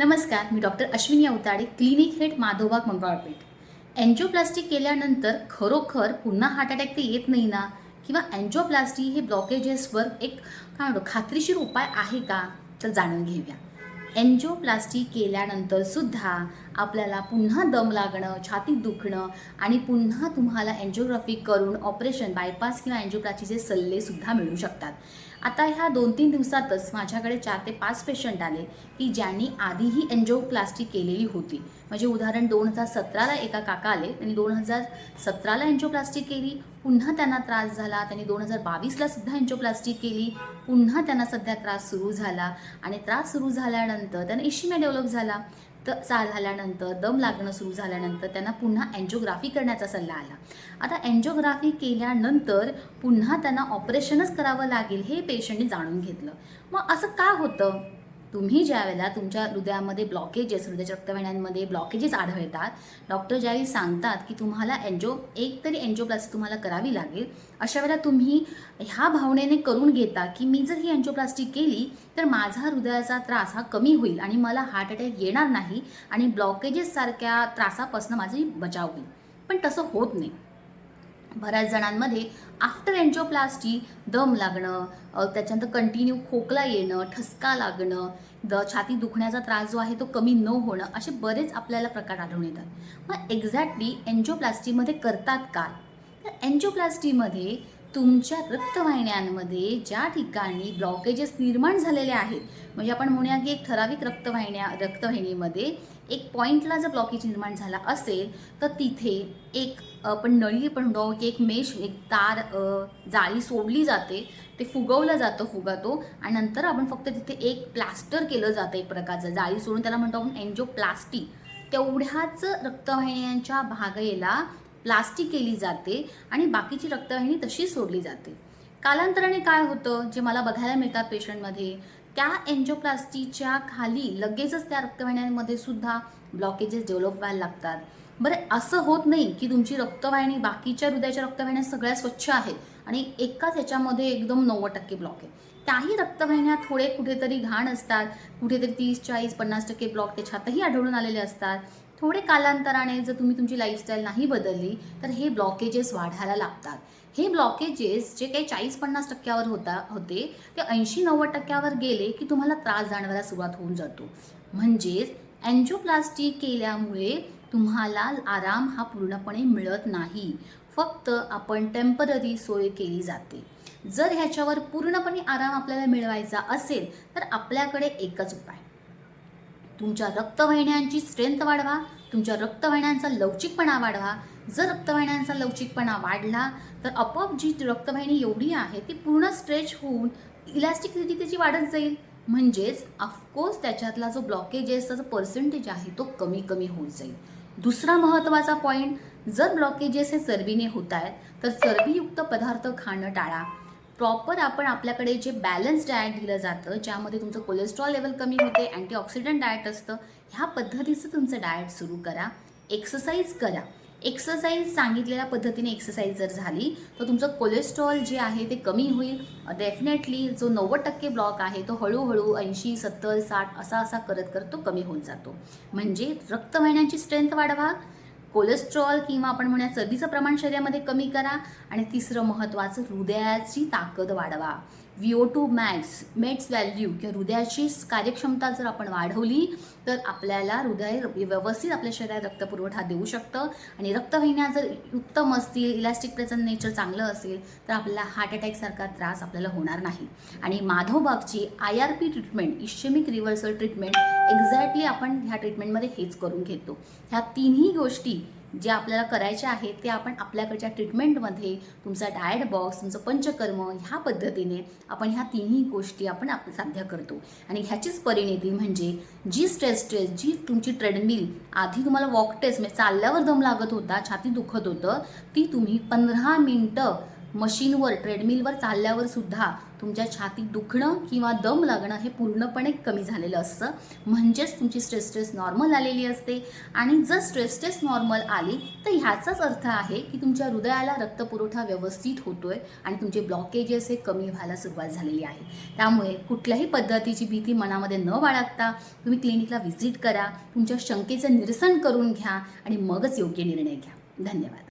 नमस्कार मी doctor Ashwini Avatade clinic head Madhobaug Mangalpeth angioplasty केल्यानंतर खरोखर पुन्हा हार्ट अटॅक तर येत नाही ना? किंवा अँजिओप्लास्टी हे ब्लॉकेजेसवर एक काय म्हणतो खात्रीशीर उपाय आहे का? तर जाणून घेऊया. एन्जिओप्लास्टी केल्यानंतर सुद्धा आपल्याला पुन्हा दम लागणं छातीत दुखणं आणि पुन्हा तुम्हाला एन्जिओग्राफी करून ऑपरेशन बायपास किंवा अँजिओप्लास्टीचे सल्लेसुद्धा मिळू शकतात. आता ह्या दोन तीन दिवसातच माझ्याकडे चार ते पाच पेशंट आले की ज्यांनी आधीही एन्जिओप्लास्टी केलेली होती. म्हणजे उदाहरण दोन हजार सतराला एका काका आले त्यांनी दोन हजार सतराला एन्जिओप्लास्टी केली पुन्हा त्यांना त्रास झाला त्यांनी दोन हजार बावीसला सुद्धा एन्जिओप्लास्टी केली पुन्हा त्यांना सध्या त्रास सुरू झाला. आणि त्रास सुरू झाल्यानंतर त्यांना इशिमिया डेव्हलप झाला. तर चा झाल्यानंतर दम लागणं सुरू झाल्यानंतर त्यांना पुन्हा अँजिओग्राफी करण्याचा सल्ला आला. आता एन्जिओग्राफी केल्यानंतर पुन्हा त्यांना ऑपरेशनच करावं लागेल हे पेशंटने जाणून घेतलं. मग असं का होतं? तुम्ही ज्या वेळेला तुमच्या हृदयामध्ये ब्लॉकेजेस हृदयाच्या रक्तवाहिन्यांमध्ये ब्लॉकेजेस आढळतात डॉक्टर ज्यावेळी सांगतात की तुम्हाला एन्जो एक तरी एन्जोप्लास्टी तुम्हाला करावी लागेल अशा वेळेला तुम्ही ह्या भावनेने करून घेता की मी जर ही एन्जोप्लास्टी केली तर माझा हृदयाचा त्रास हा कमी होईल आणि मला हार्ट अटॅक येणार नाही आणि ब्लॉकेजेससारख्या त्रासापासून माझी बचाव होईल. पण तसं होत नाही. बऱ्याच जणांमध्ये आफ्टर एन्जिओप्लास्टी दम लागणं त्याच्यानंतर कंटिन्यू खोकला येणं ठसका लागणं द छाती दुखण्याचा त्रास जो आहे तो कमी न होणं असे बरेच आपल्याला प्रकार आढळून येतात. मग एक्झॅक्टली एन्जिओप्लास्टीमध्ये करतात काय तर एन्जिओप्लास्टीमध्ये तुमच्या रक्तवाहिन्यांमध्ये ज्या ठिकाणी ब्लॉकेजेस निर्माण झालेले आहेत म्हणजे आपण म्हणूया की एक ठराविक रक्तवाहिन्या रक्तवाहिनीमध्ये एक पॉईंटला जर ब्लॉकेज निर्माण झाला असेल तर तिथे एक आपण नळी पण म्हणतो की एक मेश एक तार जाळी सोडली जाते. ते फुगवलं जातं फुगातो. आणि नंतर आपण फक्त तिथे एक प्लास्टर केलं जातं एक प्रकारचं. जाळी सोडून त्याला म्हणतो आपण एन्जिओप्लास्टी तेवढ्याच रक्तवाहिन्यांच्या भागेला प्लास्टिक केली जाते आणि बाकीची रक्तवाहिनी तशी सोडली जाते. कालांतराने काय होतं? जे मला बघायला मिळतात पेशंटमध्ये त्या एन्जिओप्लास्टीच्या खाली लगेचच त्या रक्तवाहिन्यांमध्ये सुद्धा ब्लॉकेजेस डेव्हलप व्हायला लागतात. बरं असं होत नाही की तुमची रक्तवाहिनी बाकीच्या हृदयाच्या रक्तवाहिन्या सगळ्या स्वच्छ आहेत आणि एकाच ह्याच्यामध्ये एकदम नव्वद टक्के ब्लॉक आहे. त्याही रक्तवाहिन्या थोडे कुठेतरी घाण असतात कुठेतरी तीस चाळीस पन्नास टक्के ब्लॉक त्याच्यातही आढळून आलेले असतात. थोडे कालांतराने जर तुम्ही तुमची लाईफस्टाईल नाही बदलली तर हे ब्लॉकेजेस वाढायला लागतात. हे ब्लॉकेजेस जे काही चाळीस पन्नास टक्क्यावर होता होते ते ऐंशी नव्वद टक्क्यावर गेले की तुम्हाला त्रास जाणवायला सुरुवात होऊन जातो. म्हणजेच अँजिओप्लास्टी केल्यामुळे तुम्हाला आराम हा पूर्णपणे मिळत नाही. फक्त आपण टेंपररी सोय केली जाते. जर ह्याच्यावर पूर्णपणे आराम आपल्याला मिळवायचा असेल तर आपल्याकडे एकच उपाय. तुमच्या रक्तवाहिन्यांची स्ट्रेंथ वाढवा तुमच्या रक्तवाहिन्यांचा लवचिकपणा वाढवा. जर रक्तवाहिन्यांचा लवचिकपणा वाढला तर आपोआप जी रक्तवाहिनी एवढी आहे ती पूर्ण स्ट्रेच होऊन इलॅस्टिसिटी त्याची वाढत जाईल. म्हणजेच ऑफकोर्स त्याच्यातला जो ब्लॉकेजेस त्याचा पर्सेंटेज आहे तो कमी कमी होत जाईल. दुसरा महत्त्वाचा पॉईंट जर ब्लॉकेजेस हे चरबीने होत आहेत तर चरबीयुक्त पदार्थ खाणं टाळा. प्रॉपर आपण आपल्याकडे जे बॅलन्स डाएट दिलं जातं ज्यामध्ये तुमचं कोलेस्ट्रॉल लेवल कमी होते अँटीऑक्सिडंट डाएट असतं ह्या पद्धतीचं तुमचं डाएट सुरू करा. एक्सरसाइज करा. एक्सरसाइज सांगितलेल्या पद्धतीने एक्सरसाइज जर झाली तर तुमचं कोलेस्ट्रॉल जे आहे ते कमी होईल. डेफिनेटली जो नव्वद टक्के ब्लॉक आहे तो हळूहळू ऐंशी सत्तर साठ असा असा करत करत तो कमी होऊन जातो. म्हणजे रक्तवाहिन्यांची स्ट्रेंथ वाढवा. कोलेस्ट्रॉल किंवा आपण म्हणूया चरबीचं प्रमाण शरीरामध्ये कमी करा आणि तिसरं महत्त्वाचं हृदयाची ताकद वाढवा. O two max METs value किंवा हृदयाची कार्यक्षमता जर आपण वाढवली तर आपल्याला हृदय व्यवस्थित आपल्या शरीरात रक्तपुरवठा देऊ शकतं. आणि रक्तवाहिन्या जर उत्तम असतील इलास्टिक प्रेझन नेचर चांगलं असेल तर आपल्याला हार्ट अटॅकसारखा त्रास आपल्याला होणार नाही. आणि माधवबागची I R P treatment ischemic reversal treatment exactly आपण ह्या ट्रीटमेंटमध्ये हेच करून घेतो. ह्या तिन्ही गोष्टी जे आपल्याला करायचे आहेत ते आपण आपल्याकडच्या ट्रीटमेंटमध्ये तुमचा डाएट बॉक्स तुमचं पंचकर्म ह्या पद्धतीने आपण ह्या तिन्ही गोष्टी आपण आप साध्य करतो. आणि ह्याचीच परिणिती म्हणजे जी स्ट्रेस टेस्ट जी तुमची ट्रेडमिल आधी तुम्हाला वॉक टेस्ट म्हणजे चालल्यावर दम लागत होता छाती दुखत होतं ती तुम्ही पंधरा मिनटं मशीनवर ट्रेडमिलवर चालल्यावर सुद्धा तुमच्या छातीत दुखणं किंवा दम लागणं हे पूर्णपणे कमी झालेलं असतं. म्हणजेच तुमची स्ट्रेस स्ट्रेस नॉर्मल आलेली असते. आणि जर स्ट्रेस स्ट्रेस नॉर्मल आली तर ह्याचाच अर्थ आहे की तुमच्या हृदयाला रक्तपुरवठा व्यवस्थित होतोय आणि तुमचे ब्लॉकेजेस हे कमी व्हायला सुरुवात झालेली आहे. त्यामुळे कुठल्याही पद्धतीची भीती मनामध्ये न बाळगता तुम्ही क्लिनिकला व्हिजिट करा. तुमच्या शंकेचं निरसन करून घ्या आणि मगच योग्य निर्णय घ्या. धन्यवाद.